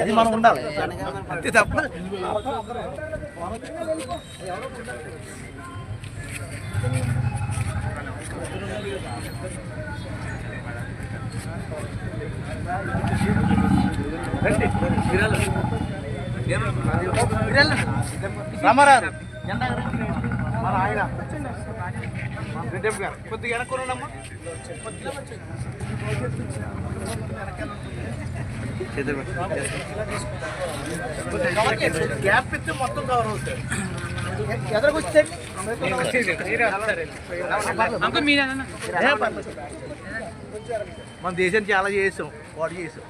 అది మనం ఉండాలి అంతే తప్ప రామారావు. మన ఆయన. రెడ్డప్ప గారు కొద్దిగా వెనక్కున్నాడమ్మా గ్యాప్ ఇస్తే మొత్తం కవర్ అవుతుంది ఎదరకొచ్చాడు మన దేశం చాలా చేసాం వాడు చేసాం.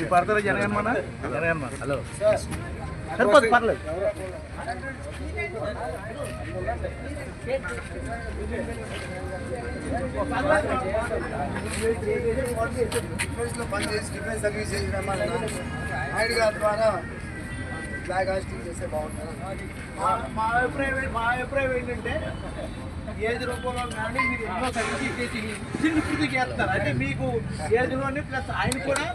ఈ పడతారా జనగణమన? జనగణమన? హలో. సరిపోదు పర్లేదు. డిఫెన్స్లో పనిచేసి డిఫెన్స్ సర్వీస్ చేసిన మన నాయుడు గారి ద్వారా ఫ్లాగ్ హాస్టింగ్ చేస్తే బాగుంటుంది మా- అభిప్రాయం మా అభిప్రాయం ఏంటంటే ఏజ్ రూపంలో కానీ మీరు ఎన్నో సర్వీస్ చేసి పూర్తి చేస్తారు. అంటే మీకు ఏజ్లోనే ప్లస్ ఆయన కూడా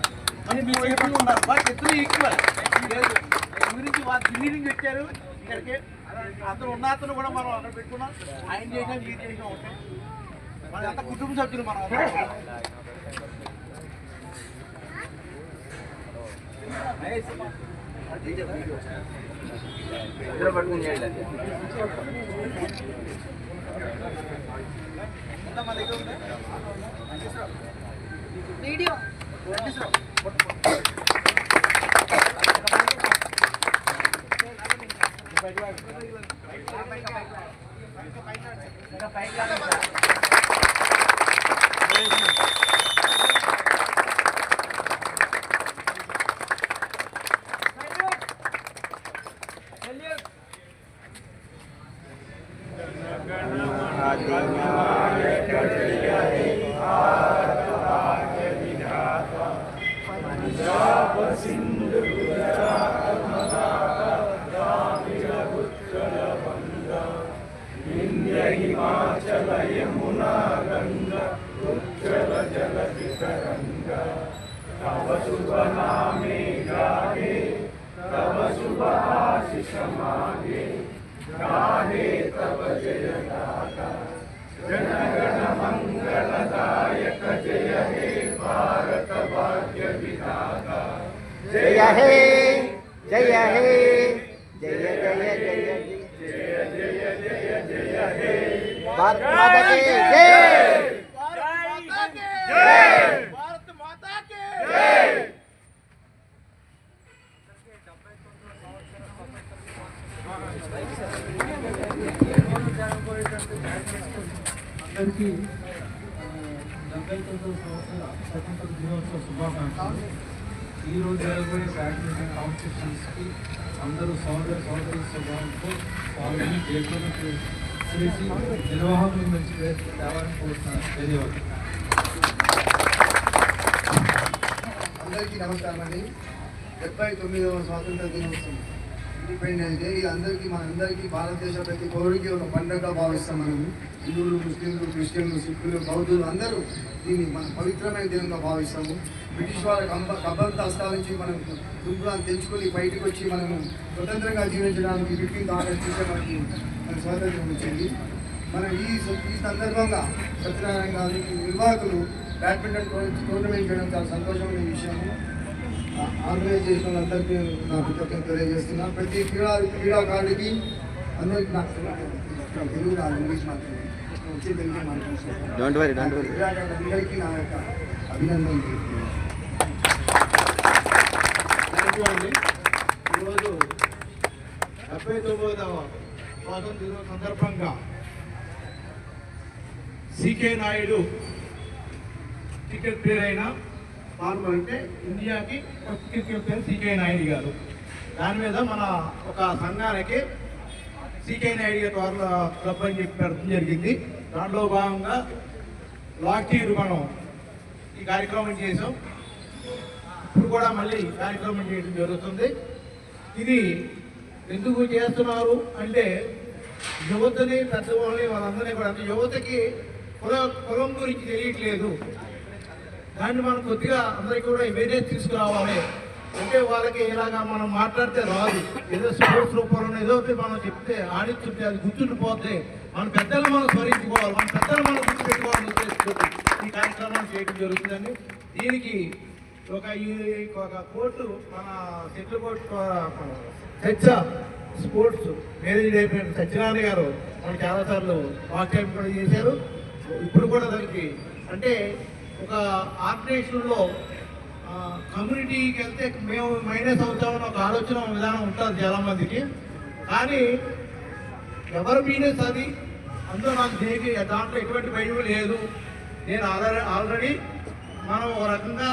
అంటే మీ వైపు ఉన్నారు. బట్ ఇద్దరు ఈక్వల్ గురించి వాళ్ళు ఇంజనీరింగ్ పెట్టారు ఇక్కడికి. అతను ఉన్న అతను కూడా మనం అక్కడ పెట్టుకున్నాం. ఆయన చేసినా మీరు చేసినా ఉంటాయి మన అంత కుటుంబ సభ్యులు మనం पाहिजे. शुभ नामे गाहे तब शुभ आशिष मागे गाहे तब जय दाता जनगण मंगलदायक जय हे भारत भाग्य विधाता जय हे जय हे जय जय जय जय जय जय जय हे भारत माता की जय भारत माता की जय అందరికీ ఆ, డెబ్బై తొమ్మిదవ సంవత్సర స్వతంత్ర దినోత్సవ శుభాకాంక్షలు ఈరోజు జరగబోయే బ్యాడ్మింటన్ కాంపిటీషన్స్కి అందరూ సోదర సోదరి స్వభావంతో పాల్గొని జయప్రదకు చేసి నిర్వాహకులు మంచి పేరు తేవాలని కోరుతున్నాను ధన్యవాదాలు అందరికీ నమస్కారం అండి డెబ్బై తొమ్మిదవ స్వాతంత్ర దినోత్సవం. ఇండిపెండెన్స్ డే ఇది అందరికీ మన అందరికీ భారతదేశ ప్రతి పౌరుడికి ఒక పండుగగా భావిస్తాం మనం. హిందువులు ముస్లింలు క్రిస్టియన్లు సిక్కులు బౌద్ధులు అందరూ దీన్ని మన పవిత్రమైన దినంగా భావిస్తాము. బ్రిటిష్ వాళ్ళ కంబ కబంత హస్తాల మనం దుంపులను తెంచుకొని బయటకు వచ్చి మనము స్వతంత్రంగా జీవించడానికి ఫిఫ్టీన్త్ ఆగస్ట్ నుంచే మనకి మన స్వాతంత్రం వచ్చింది. మనం ఈ ఈ సందర్భంగా సత్యనారాయణ గారు నిర్వాహకులు బ్యాడ్మింటన్ టోర్నమెంట్ చేయడం చాలా సంతోషమైన విషయము. ఆర్గనైజ్ చేసిన వాళ్ళందరికీ నా కృతజ్ఞత తెలియజేస్తున్నా. ప్రతి క్రీడా క్రీడాకారుడికి అందరికీ నా తెలుగు రాదు ఇంగ్లీష్ మాత్రమే. వచ్చి తెలుగు మాట్లాడుతున్నాను నా యొక్క అభినందనలు తెలుపుతున్నాను. థ్యాంక్ యూ అండి ఈరోజు డెబ్బై తొమ్మిదవ స్వాతంత్ర సందర్భంగా C K Nayudu cricket player normal అంటే ఇండియాకి ఫస్ట్ క్రికెట్ ప్లేయర్ నాయుడు గారు. దాని మీద మన ఒక సంఘానికి సీకే నాయుడు గారి వాళ్ళ క్లబ్ అని చెప్పి పెడతం జరిగింది. దాంట్లో భాగంగా లాస్ట్ మనం ఈ కార్యక్రమం చేసాం ఇప్పుడు కూడా మళ్ళీ కార్యక్రమం చేయడం జరుగుతుంది. ఇది ఎందుకు చేస్తున్నారు అంటే యువతని పెద్దవాళ్ళని వాళ్ళందరినీ కూడా అంటే యువతకి కుల కులం గురించి తెలియట్లేదు. దాన్ని మనం కొద్దిగా అందరికీ కూడా వేరియస్ తీసుకురావాలి. అంటే వాళ్ళకి ఇలాగా మనం మాట్లాడితే రాదు. ఏదో స్పోర్ట్స్ రూపంలో ఏదో ఒకటి మనం చెప్తే ఆడిస్తుంటే అది గుర్తుండిపోతే మన పెద్దలు మనం స్మరించుకోవాలి మన పెద్దలు మనం గుర్తుపెట్టుకోవాలని ఉద్దేశంతో ఈ కార్యక్రమాన్ని చేయడం జరుగుతుందండి. దీనికి ఒక ఈ ఒక కోర్టు మన సెటిల్ కోర్టు చర్చ స్పోర్ట్స్ మేనేజ్ అయిపోయిన సత్యనారాయణ గారు మనకు చాలాసార్లు వాక్యం కూడా చేశారు. ఇప్పుడు కూడా దానికి అంటే ఒక ఆర్గనైజేషన్లో కమ్యూనిటీకి వెళ్తే మేము మైనస్ అవుతామని ఒక ఆలోచన విధానం ఉంటుంది చాలామందికి. కానీ ఎవరు మీనస్ అది? అందులో నాకు దేనికి దాంట్లో ఎటువంటి భయం లేదు. నేను ఆల్రెడీ ఆల్రెడీ మనం ఒక రకంగా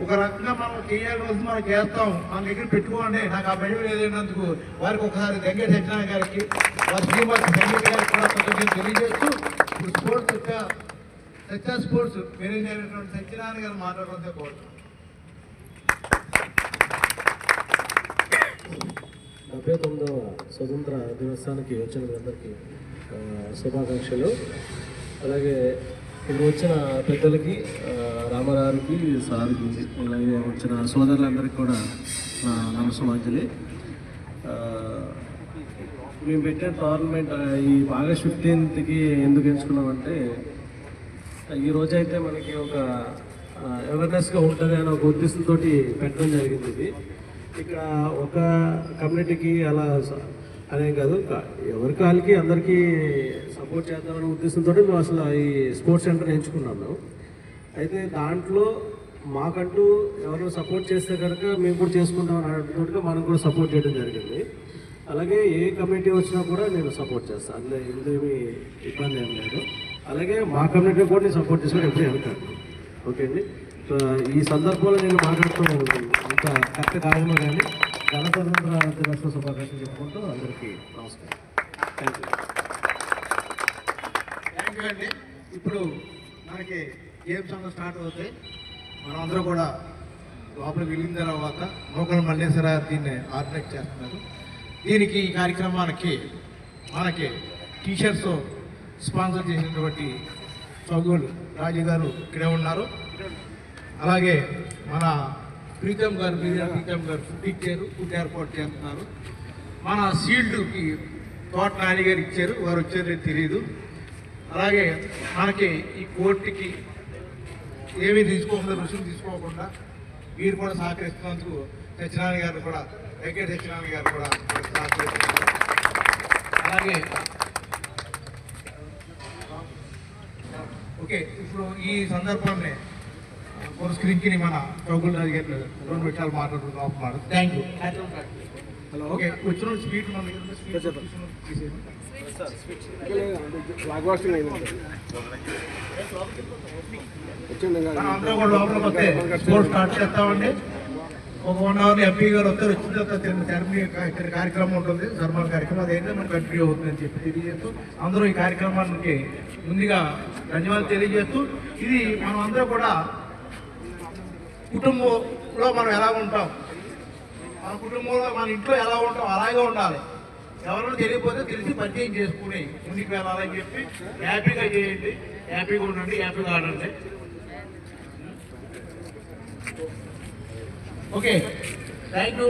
ఒక రకంగా మనం చేయాల్సి మనం చేస్తాం. మన దగ్గర పెట్టుకోండి. నాకు ఆ భయం లేదన్నందుకు వారికి ఒకసారి దగ్గర సత్యనారాయణ గారికి వారి శ్రీనివాస్ గారికి కూడా కొంచెం తెలియజేస్తూ ఇప్పుడు స్పోర్ట్స్ యొక్క సత్య స్పోర్ట్స్ మేనేజ్ అయినటువంటి సత్యనారాయణ గారు మాట్లాడడంతో కోరుతున్నాను డెబ్బై తొమ్మిదవ స్వతంత్ర దినోత్సవానికి వచ్చిన అందరికీ శుభాకాంక్షలు. అలాగే ఇప్పుడు వచ్చిన పెద్దలకి రామారావుకి సార్కి అలాగే వచ్చిన సోదరులందరికీ కూడా నా మేము పెట్టిన టోర్నమెంట్ ఈ ఆగస్ట్ ఫిఫ్టీన్త్కి ఎందుకు ఎంచుకున్నామంటే ఈ రోజైతే మనకి ఒక అవేర్నెస్గా ఉంటుంది అనే ఒక ఉద్దేశంతో పెట్టడం జరిగింది ఇది. ఇక్కడ ఒక కమ్యూనిటీకి అలా అనేది కాదు కా- ఎవరి కాళ్ళకి అందరికీ సపోర్ట్ చేద్దామనే ఉద్దేశంతో మేము అసలు ఈ స్పోర్ట్స్ సెంటర్ ఎంచుకున్నాము అయితే దాంట్లో మాకంటూ ఎవరు సపోర్ట్ చేస్తే కనుక మేము కూడా చేసుకుంటాం అన్నట్టుగా మనం కూడా సపోర్ట్ చేయడం జరిగింది. అలాగే ఏ కమిటీ వచ్చినా కూడా నేను సపోర్ట్ చేస్తాను అందులో ఎందుకేమీ ఇబ్బంది ఏం లేదు. అలాగే మా కమ్యూనిటీ కూడా నేను సపోర్ట్ చేసుకుని ఎప్పుడూ వెళ్తాను ఓకే అండి? ఈ సందర్భంలో నేను మాట్లాడుతూ అంత కరెక్ట్ కాదేమో కానీ గణతంత్ర దినోత్సవ శుభాకాంక్షలు చెప్పుకుంటూ అందరికీ నమస్కారం. థ్యాంక్ యూ థ్యాంక్ యూ అండి. ఇప్పుడు మనకి గేమ్స్ అన్న స్టార్ట్ అవుతాయి. మనందరూ కూడా లోపలికి వెళ్ళిన తర్వాత నూకల మల్లేశ్వర దీన్ని ఆర్గనైజ్ చేస్తున్నారు. దీనికి ఈ కార్యక్రమానికి మనకి టీషర్ట్స్ స్పాన్సర్ చేసినటువంటి చౌగోలు రాజు గారు ఇక్కడే ఉన్నారు. అలాగే మన ప్రీతం గారు ప్రీతం గారు ఫుడ్ ఇచ్చారు ఫుడ్ ఏర్పాటు చేస్తున్నారు. మన సీల్డ్కి తోట నాని గారు ఇచ్చారు వారు వచ్చారో తెలియదు అలాగే మనకి ఈ కోర్టుకి ఏమీ తీసుకోకుండా రుసులు తీసుకోకుండా వీరు కూడా సహకరిస్తున్నందుకు సత్యనారాయణ గారు కూడా వెంకట సత్యనారాయణ గారు కూడా సహకరిస్తున్నారు. అలాగే ఓకే ఇప్పుడు ఈ సందర్భాన్ని పురస్కరించి మన చౌగుల్ రాజు గారు రెండు విషయాలు మాట్లాడుతున్నాం థ్యాంక్ యూ హలో ఓకే. వచ్చిన స్పీడ్ మన. మనం అందరం కూడా లోపలికి వస్తే స్టార్ట్ చేస్తామండి. ఒక వన్ అవర్ ఎంపీ గారు వస్తారు వచ్చిన తర్వాత సెరమనీ ఇక్కడ కార్యక్రమం ఉంటుంది సన్మాన కార్యక్రమం అదైతే మనకు కంటిన్యూ అవుతుందని చెప్పి తెలియజేస్తూ అందరూ ఈ కార్యక్రమానికి ముందుగా ధన్యవాదాలు తెలియజేస్తూ ఇది మనం అందరూ కూడా కుటుంబంలో మనం ఎలా ఉంటాం మన కుటుంబంలో మన ఇంట్లో ఎలా ఉంటాం అలాగే ఉండాలి. ఎవరైనా తెలియకపోతే తెలిసి పరిచయం చేసుకుని ముందుకు వెళ్ళాలని చెప్పి హ్యాపీగా చేయండి హ్యాపీగా ఉండండి హ్యాపీగా ఆడండి. ఓకే థ్యాంక్ యూ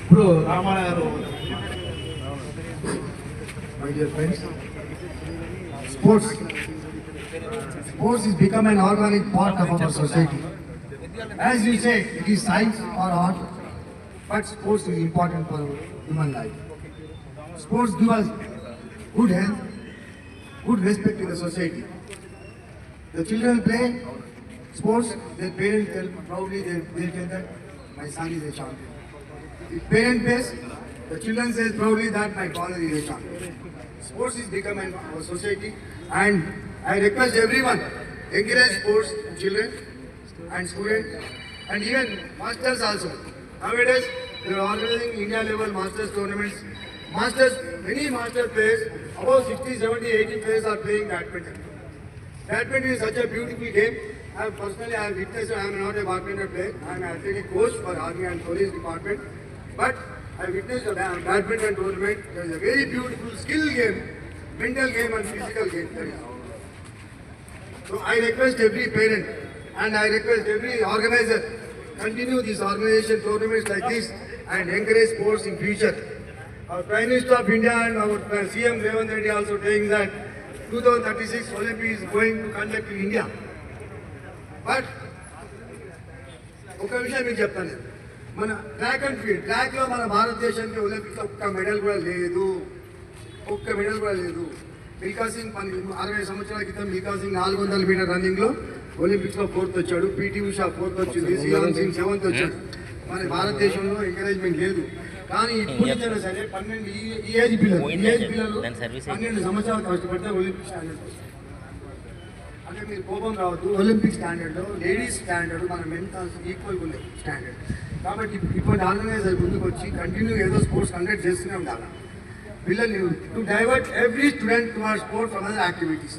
ఇప్పుడు రామారావు గారు my dear friends. Sports. Sports has become an organic part of our society. As you say, it is science or art, but sports is important for human life. Sports give us good health, good respect in the society. The children play sports, their parents tell proudly they, they tell that my son is a champion. If parent plays, the children says proudly that my father is a champion. Sports is becoming our society and I request everyone encourage sports children and students and even masters also. Nowadays they are organizing India level masters tournaments. Masters, many master players, about 60, 70, 80 players are playing badminton. Badminton is such a beautiful game. I personally I have witnessed. I am not a badminton player. I am an athletic coach for army and police department. But I witnessed a ba- badminton tournament. There is a very beautiful skill game, mental game and physical game. So I request every parent and I request every organizer continue these organization tournaments like this and encourage sports in future. Our Prime Minister of India and our CM Revant Reddy also saying that 2036 Olympics is going to conduct in India. But ఒక విషయం మీకు చెప్తాను. నేను. మన track and field ట్రాక్లో మన భారతదేశానికి Olympics ఒక్క మెడల్ కూడా లేదు. ఒక్క మెడల్ కూడా లేదు. మిల్కా సింగ్ పని అరవై సంవత్సరాల క్రితం మిల్కా సింగ్ నాలుగు వందల మీటర్ రన్నింగ్లో ఒలింపిక్స్లో ఫోర్త్ వచ్చాడు. పిటి ఉషా ఫోర్త్ వచ్చింది. శ్రీరామ్ సింగ్ సెవెంత్ వచ్చాడు. మన భారతదేశంలో ఎంకరేజ్మెంట్ లేదు. కానీ ఇప్పుడు నుంచైనా సరే పన్నెండు ఈ- ఏజ్ పిల్లలు ఈ ఏజ్ పిల్లలు పన్నెండు సంవత్సరాలు కష్టపడితే ఒలింపిక్ స్టాండర్డ్. అంటే మీరు కోపం రావద్దు. ఒలింపిక్ స్టాండర్డ్ లేడీస్ స్టాండర్డ్ మన మెన్ ఈక్వల్ ఉన్నాయి స్టాండర్డ్. కాబట్టి ఇప్పుడు ఆర్గనైజర్ ముందుకు వచ్చి కంటిన్యూ ఏదో స్పోర్ట్స్ కండక్ట్ చేస్తూనే ఉండాలి. పిల్లల్ని to divert every student to our sport from other activities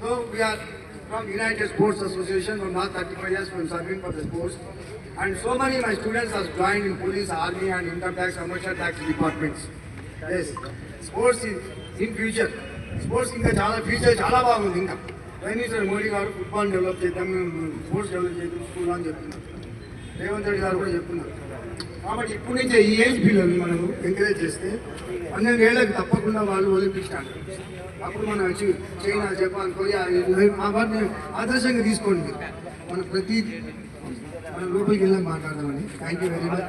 so we're from United Sports Association last 35 years from serving for the sports. And so many my students have joined in police army and income tax commercial tax departments. Yes sports in, in future. Sports ఇంకా చాలా future చాలా బాగుంది ఇంకా. Prime minister Modi garu football develop చేద్దాం sports develop చేద్దాం school అని చెప్తున్నారు. రేవంత్ రెడ్డి గారు కూడా చెప్తున్నారు. కాబట్టి ఇప్పటి నుంచే ఈ ఏజ్ పిల్లల్ని మనం ఎంకరేజ్ చేస్తే పన్నెండు ఏళ్ళకి తప్పకుండా వాళ్ళు ఒలింపిక్ అప్పుడు మనం వచ్చి చైనా జపాన్ కొరియా మా వాటిని ఆదర్శంగా తీసుకోండి. మనం మన ప్రతి మనం లోపలికి వెళ్ళాక మాట్లాడదామండి థ్యాంక్ యూ వెరీ మచ్